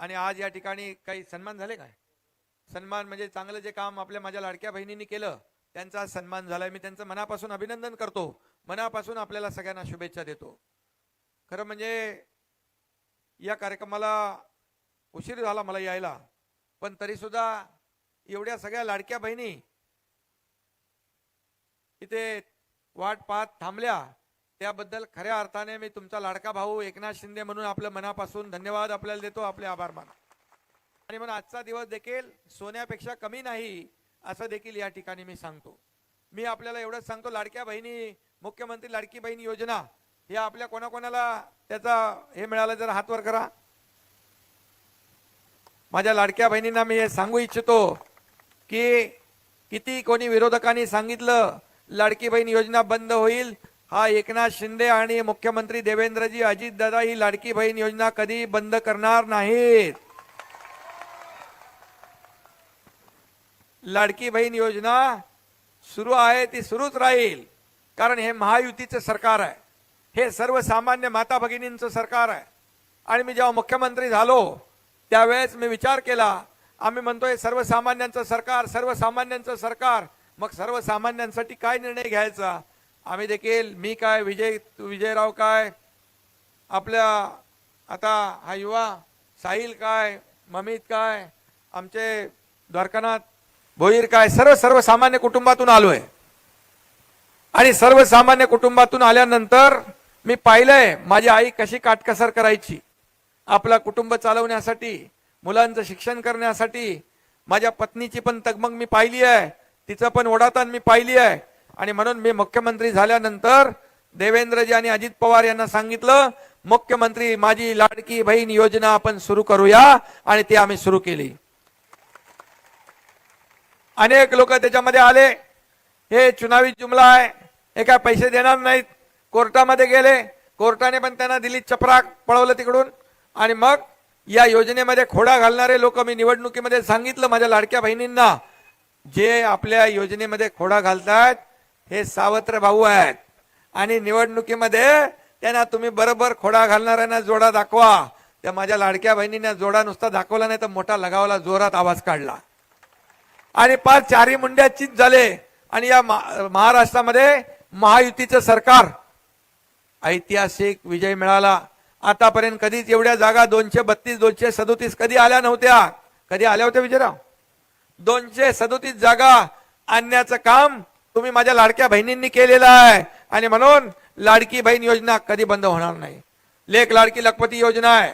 आणि आज या ठिकाणी काही सन्मान झाले काय? सन्मान म्हणजे चांगलं जे काम आपल्या माझ्या लाडक्या बहिणींनी केलं त्यांचा सन्मान झालाय. मी त्यांचं मनापासून अभिनंदन करतो. मनापासून आपल्याला सगळ्यांना शुभेच्छा देतो. खरं म्हणजे या कार्यक्रमाला उशीर झाला मला यायला पण तरी सुद्धा एवढ्या सगळ्या लाडक्या बहिणी इथे वाट पाहत थांबल्या. त्याबद्दल खऱ्या अर्थाने मी तुमचा लाडका भाऊ एकनाथ शिंदे म्हणून आपलं मनापासून धन्यवाद आपल्याला देतो. आपले आभार माना. आणि म्हणून आजचा दिवस देखील सोन्यापेक्षा कमी नाही असं देखील या ठिकाणी मी सांगतो. मी आपल्याला एवढंच सांगतो लाडक्या बहिणी मुख्यमंत्री लाडकी बहीण योजना हे आपल्या कोणाकोणाला त्याचा हे मिळालं जर हातवर करा. माझ्या लाडक्या बहिणींना मी हे सांगू इच्छितो की किती कोणी विरोधकांनी सांगितलं लाडकी बहीण योजना बंद होईल हा एकनाथ शिंदे आणि मुख्यमंत्री देवेंद्रजी अजितदादा ही लाडकी बहीण योजना कधी बंद करणार नाहीत. लाडकी बहीण योजना सुरू आहे ती सुरूच राहील. कारण हे महायुतीचं सरकार आहे. हे सर्वसामान्य माता भगिनींचं सरकार आहे. आणि मी जेव्हा मुख्यमंत्री झालो त्यावेळेस मी विचार केला आम्ही म्हणतोय सर्वसामान्यांचं सरकार सर्वसामान्यांचं सरकार. मग सर्वसामान्यांसाठी काय निर्णय घ्यायचा? आम्ही देखील मी काय विजय तू विजयराव काय आपल्या आता हा युवा साहिल काय ममित काय आमचे द्वारकानाथ भोईर काय सर्व सर्वसामान्य कुटुंबातून आलोय. आणि सर्वसामान्य कुटुंबातून आल्यानंतर मी पाहिलंय माझी आई कशी काटकसर करायची. आपला कुटुंब चालवण्यासाठी मुलांचं शिक्षण करण्यासाठी माझ्या पत्नीची पण तगमग मी पाहिली आहे तिचं पण ओढाताण मी पाहिली आहे. आणि म्हणून मी मुख्यमंत्री झाल्यानंतर देवेंद्रजी आणि अजित पवार यांना सांगितलं मुख्यमंत्री माझी लाडकी बहीण योजना आपण सुरू करूया. आणि ती आम्ही सुरू केली. अनेक लोक त्याच्यामध्ये आले हे चुनावी जुमला आहे हे काय पैसे देणार नाहीत कोर्टामध्ये गेले. कोर्टाने पण त्यांना दिली चपराक पळवलं तिकडून. आणि मग या योजनेमध्ये खोडा घालणारे लोक मी निवडणुकीमध्ये सांगितलं माझ्या लाडक्या बहिणींना जे आपल्या योजनेमध्ये खोडा घालतात हे सावत्र भाऊ आहेत. आणि निवडणुकीमध्ये त्यांना तुम्ही बरोबर खोडा घालणाऱ्यांना जोडा दाखवा. त्या माझ्या लाडक्या बहिणींना जोडा नुसता दाखवला नाही तर मोठा लगावला जोरात आवाज काढला. आणि पाच चारी मुंड्या चित झाले. आणि या महाराष्ट्रामध्ये महायुतीचं सरकार. ऐतिहासिक विजय मिळाला. आतापर्यंत कधीच एवढ्या जागा दोनशे बत्तीस दोनशे सदोतीस कधी आल्या नव्हत्या? कधी आल्या होत्या विजयराव? दोनशे सदोतीस जागा आणण्याचं काम तुम्ही माझ्या लाडक्या बहिणींनी केलेला आहे. आणि म्हणून लाडकी बहीण योजना कधी बंद होणार नाही. लेख लाडकी लखपती योजना आहे.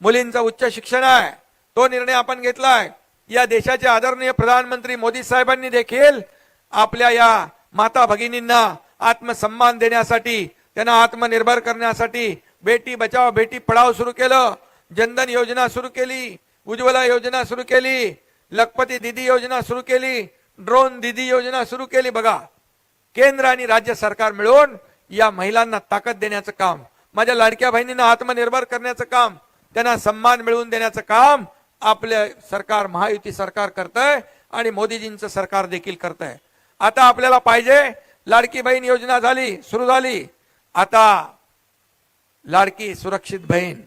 मुलींचं उच्च शिक्षण आहे. तो निर्णय आपण घेतलाय. या देशाचे आदरणीय प्रधानमंत्री मोदी साहेबांनी देखील आपल्या या माता भगिनींना आत्मसन्मान देण्यासाठी त्यांना आत्मनिर्भर करण्यासाठी बेटी बचाव बेटी पढाव सुरू केलं. जनधन योजना सुरू केली. उज्ज्वला योजना सुरू केली. लखपती दिदी योजना सुरू केली. ड्रोन दिदी योजना सुरू केली बघा. केंद्र आणि राज्य सरकार मिळून या महिलांना ताकद देण्याचं काम माझ्या लाडक्या बहिणींना आत्मनिर्भर करण्याचं काम त्यांना सन्मान मिळवून देण्याचं काम आपले सरकार महायुती सरकार करतंय आणि मोदीजींचं सरकार देखील करतंय. आता आपल्याला पाहिजे लाडकी बहीण योजना झाली सुरू झाली. आता लाडकी सुरक्षित बहीण.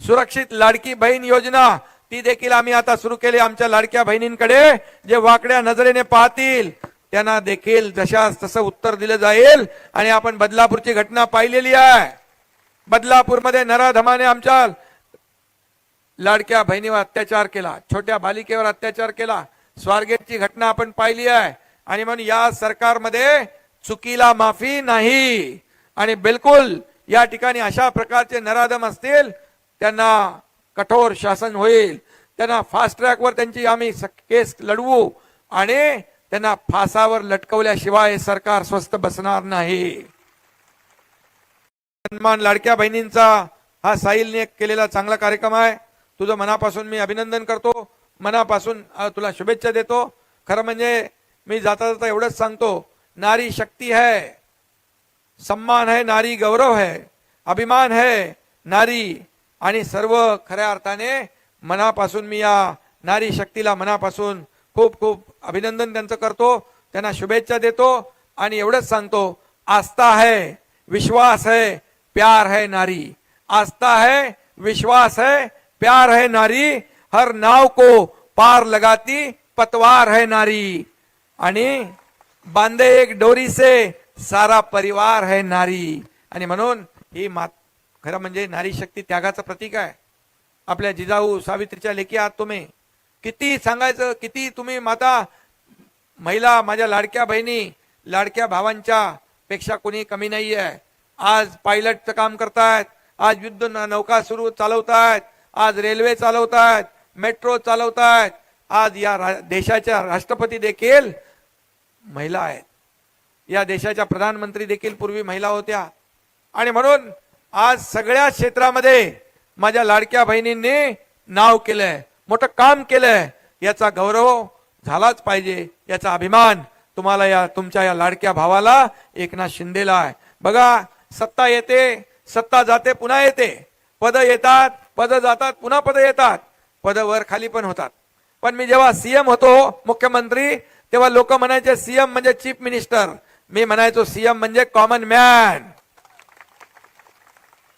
सुरक्षित लाडकी बहीण योजना ती देखील आम्ही आता सुरू केली आमच्या लाडक्या बहिणींकडे जे वाकड्या नजरेने पाहतील त्यांना देखील जशा तसं उत्तर दिलं जाईल. आणि आपण बदलापूरची घटना पाहिलेली आहे. बदलापूरमध्ये नराधमाने आमच्या लाडक्या बहिणीवर अत्याचार केला छोट्या बालिकेवर अत्याचार केला. स्वारगेटची घटना आपण पाहिली आहे. आणि म्हणून या सरकारमध्ये चुकीला माफी नाही. आणि बिलकुल या ठिकाणी अशा प्रकारचे नराधम असतील त्यांना कठोर शासन होईल. त्यांना फास्ट ट्रॅकवर त्यांची आम्ही स- केस लढवू. आणि त्यांना फासावर लटकवल्याशिवाय सरकार स्वस्त बसणार नाही. सन्मान लाडक्या बहिणींचा हा साहिलने केलेला चांगला कार्यक्रम आहे. तुझं मनापासून मी अभिनंदन करतो. मनापासून तुला शुभेच्छा देतो. खरं म्हणजे मी जाता जाता एवढंच सांगतो. नारी शक्ती है. सम्मान है नारी गौरव है. अभिमान है नारी आणि सर्व खऱ्या अर्थाने मनापासून मी या नारी शक्तीला मनापासून खूप खूप अभिनंदन त्यांचं करतो. त्यांना शुभेच्छा देतो आणि एवढंच सांगतो आस्था है विश्वास है प्यार है नारी. आस्था है विश्वास है प्यार है नारी. हर नाव को पार लगाती पतवार है नारी. आणि बांधे एक डोरी से सारा परिवार है नारी. आणि म्हणून ही मात खरं म्हणजे नारी शक्ती त्यागाचं प्रतीक आहे. आपल्या जिजाऊ सावित्रीच्या लेखी आहात तुम्ही किती सांगायचं किती तुम्ही माता महिला माझ्या लाडक्या बहिणी लाडक्या भावांच्या पेक्षा कोणी कमी नाही आहे आज पायलटचं काम करतायत आज युद्ध न- नौका सुरू चालवतायत आज रेल्वे चालवतायत मेट्रो चालवतायत आज या रा- देशाच्या राष्ट्रपती देखील महिला आहेत. या देशाच्या प्रधानमंत्री देखील पूर्वी महिला होत्या. आणि म्हणून आज सगळ्या क्षेत्रामध्ये माझ्या लाडक्या बहिणींनी नाव केलंय मोठं काम केलंय. याचा गौरव झालाच पाहिजे याचा अभिमान तुम्हाला या तुमच्या या लाडक्या भावाला एकनाथ शिंदेला आहे. बघा सत्ता येते सत्ता जाते पुन्हा येते. पद येतात पद जातात पुन्हा पद येतात. पद वर खाली पण होतात. पण मी जेव्हा सीएम होतो मुख्यमंत्री तेव्हा लोक म्हणायचे सीएम म्हणजे चीफ मिनिस्टर. मी म्हणायचो सीएम म्हणजे कॉमन मॅन.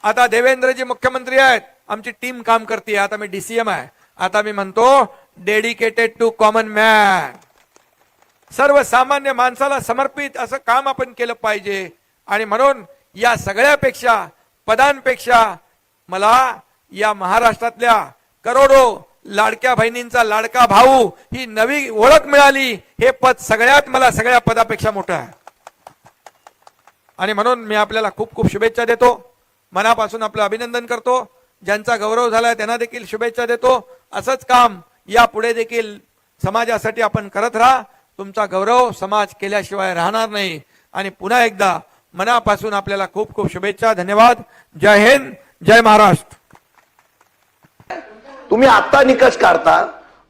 आता देवेंद्रजी मुख्यमंत्री आहेत. आमची टीम काम करते. आता मी डीसीएम आहे. आता मी म्हणतो डेडिकेटेड टू कॉमन मॅन सर्वसामान्य माणसाला समर्पित असं काम आपण केलं पाहिजे. आणि म्हणून या सगळ्यापेक्षा पदांपेक्षा मला या महाराष्ट्रातल्या करोडो लाडक्या बहिणींचा लाडका भाऊ ही नवी ओळख मिळाली. हे पद सगळ्यात मला सगळ्या पदापेक्षा मोठं आहे. आणि म्हणून मी आपल्याला खूप खूप शुभेच्छा देतो. मनापासून आपलं अभिनंदन करतो. ज्यांचा गौरव झालाय त्यांना देखील शुभेच्छा देतो. असंच काम यापुढे देखील समाजासाठी आपण करत राहा. तुमचा गौरव समाज केल्याशिवाय राहणार नाही. आणि पुन्हा एकदा मनापासून आपल्याला खूप खूप शुभेच्छा धन्यवाद. जय हिंद जय महाराष्ट्र. तुम्ही आता निकष काढता.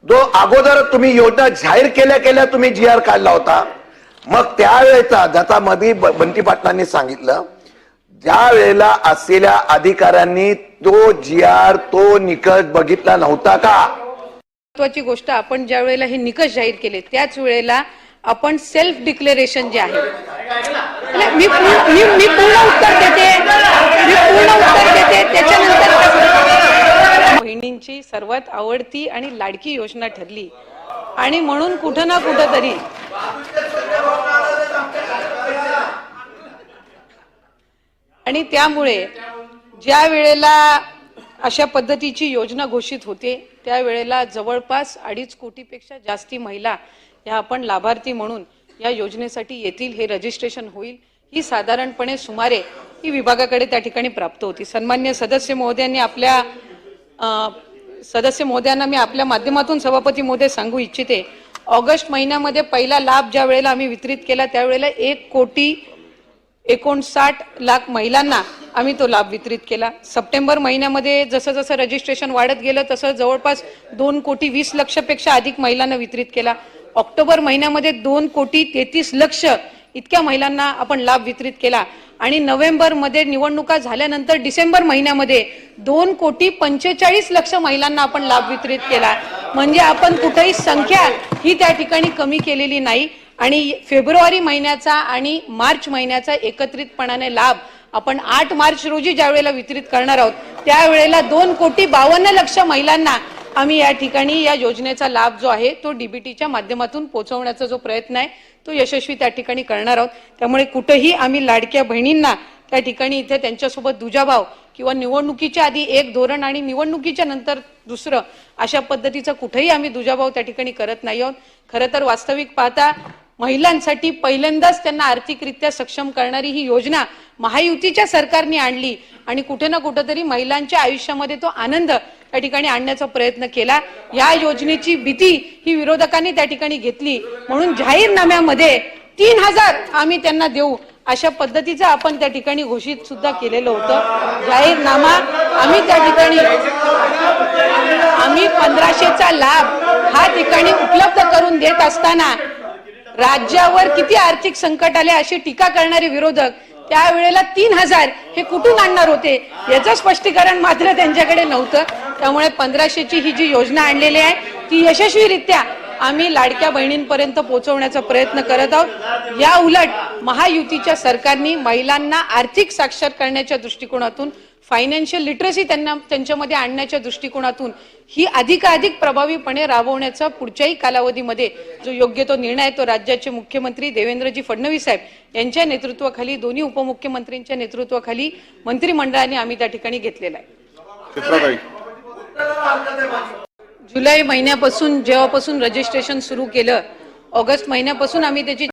जो अगोदर तुम्ही योजना जाहीर केल्या केल्या तुम्ही जी आर काढला होता. मग त्यावेळेचा ज्याचा मधी बंटी पाटलांनी सांगितलं ज्या वेळेला असलेल्या अधिकाऱ्यांनी तो जी आर तो निकष बघितला नव्हता का? महत्वाची गोष्ट आपण ज्या वेळेला हे निकष जाहीर केले त्याच वेळेला आपण सेल्फ डिक्लेरेशन जे आहे. म्हणजे मी पूर्ण- मी मी पूर्ण उत्तर देते. मी पूर्ण उत्तर देते. त्याच्यानंतर बहिणींची सर्वात आवडती आणि लाडकी योजना ठरली. आणि म्हणून कुठं ना कुठं तरी आणि त्यामुळे ज्या वेळेला अशा पद्धतीची योजना घोषित होते त्यावेळेला जवळपास अडीच कोटीपेक्षा जास्ती महिला या आपण लाभार्थी म्हणून या योजनेसाठी येतील हे रजिस्ट्रेशन होईल. ही साधारणपणे सुमारे ही विभागाकडे त्या ठिकाणी प्राप्त होती. सन्मान्य सदस्य महोदयांनी आपल्या सदस्य महोदयांना मी आपल्या माध्यमातून सभापती महोदय सांगू इच्छिते ऑगस्ट महिन्यामध्ये पहिला लाभ ज्या वेळेला आम्ही वितरित केला त्यावेळेला एक कोटी एकोणसाठ लाख महिलांना आम्ही तो लाभ वितरित केला. सप्टेंबर महिन्यामध्ये जसं जसं रजिस्ट्रेशन वाढत गेलं तसं जवळपास दोन कोटी वीस लक्षपेक्षा अधिक महिलांना वितरित केला. ऑक्टोबर महिन्यामध्ये दोन कोटी तेहतीस लक्ष इतक्या महिलांना आपण लाभ वितरित केला. आणि नोव्हेंबरमध्ये निवडणुका झाल्यानंतर डिसेंबर महिन्यामध्ये दोन कोटी पंचेचाळीस लक्ष महिलांना आपण लाभ वितरित केला. म्हणजे आपण कुठेही संख्या ही त्या ठिकाणी कमी केलेली नाही. आणि फेब्रुवारी महिन्याचा आणि मार्च महिन्याचा एकत्रितपणाने लाभ आपण आठ मार्च रोजी ज्या वेळेला वितरित करणार आहोत त्यावेळेला दोन कोटी बावन्न लक्ष महिलांना आम्ही या ठिकाणी या योजनेचा लाभ जो आहे तो डीबीटीच्या माध्यमातून पोहोचवण्याचा जो प्रयत्न आहे तो यशस्वी त्या ठिकाणी करणार आहोत. त्यामुळे कुठेही आम्ही लाडक्या बहिणींना त्या ठिकाणी इथे त्यांच्यासोबत दुजाभाव किंवा निवडणुकीच्या आधी एक धोरण आणि निवडणुकीच्या नंतर दुसरं अशा पद्धतीचा कुठेही आम्ही दुजाभाव त्या ठिकाणी करत नाही आहोत. खरं तर वास्तविक पाहता महिलांसाठी पहिल्यांदाच त्यांना आर्थिकरित्या सक्षम करणारी ही योजना महायुतीच्या सरकारने आणली. आणि कुठे ना कुठेतरी महिलांच्या आयुष्यामध्ये तो आनंद त्या ठिकाणी आणण्याचा प्रयत्न केला. या योजनेची भीती ही विरोधकांनी त्या ठिकाणी घेतली. म्हणून जाहीरनाम्यामध्ये तीन हजार आम्ही त्यांना देऊ अशा पद्धतीचं आपण त्या ठिकाणी घोषित सुद्धा केलेलं होतं. जाहीरनामा आम्ही त्या ठिकाणी आम्ही पंधराशेचा लाभ हा ठिकाणी उपलब्ध करून देत असताना राज्यावर किती आर्थिक संकट आले अशी टीका करणारे विरोधक त्यावेळेला तीन हजार हे कुठून आणणार होते याचं स्पष्टीकरण मात्र त्यांच्याकडे नव्हतं. त्यामुळे पंधराशेची ही जी योजना आणलेली आहे ती यशस्वीरित्या आम्ही लाडक्या बहिणींपर्यंत पोहोचवण्याचा प्रयत्न करत आहोत. या उलट महायुतीच्या सरकारने महिलांना आर्थिक साक्षर करण्याच्या दृष्टिकोनातून फायनान्शियल लिटरसी त्यांना त्यांच्यामध्ये आणण्याच्या दृष्टिकोनातून ही अधिकाधिक प्रभावीपणे राबवण्याचा पुढच्याही कालावधीमध्ये जो योग्य तो निर्णय तो राज्याचे मुख्यमंत्री देवेंद्रजी फडणवीस साहेब यांच्या नेतृत्वाखाली दोन्ही उपमुख्यमंत्र्यांच्या नेतृत्वाखाली मंत्रिमंडळाने आम्ही त्या ठिकाणी घेतलेला आहे. जुलै महिन्यापासून जेव्हापासून रजिस्ट्रेशन सुरू केलं ऑगस्ट महिन्यापासून आम्ही त्याची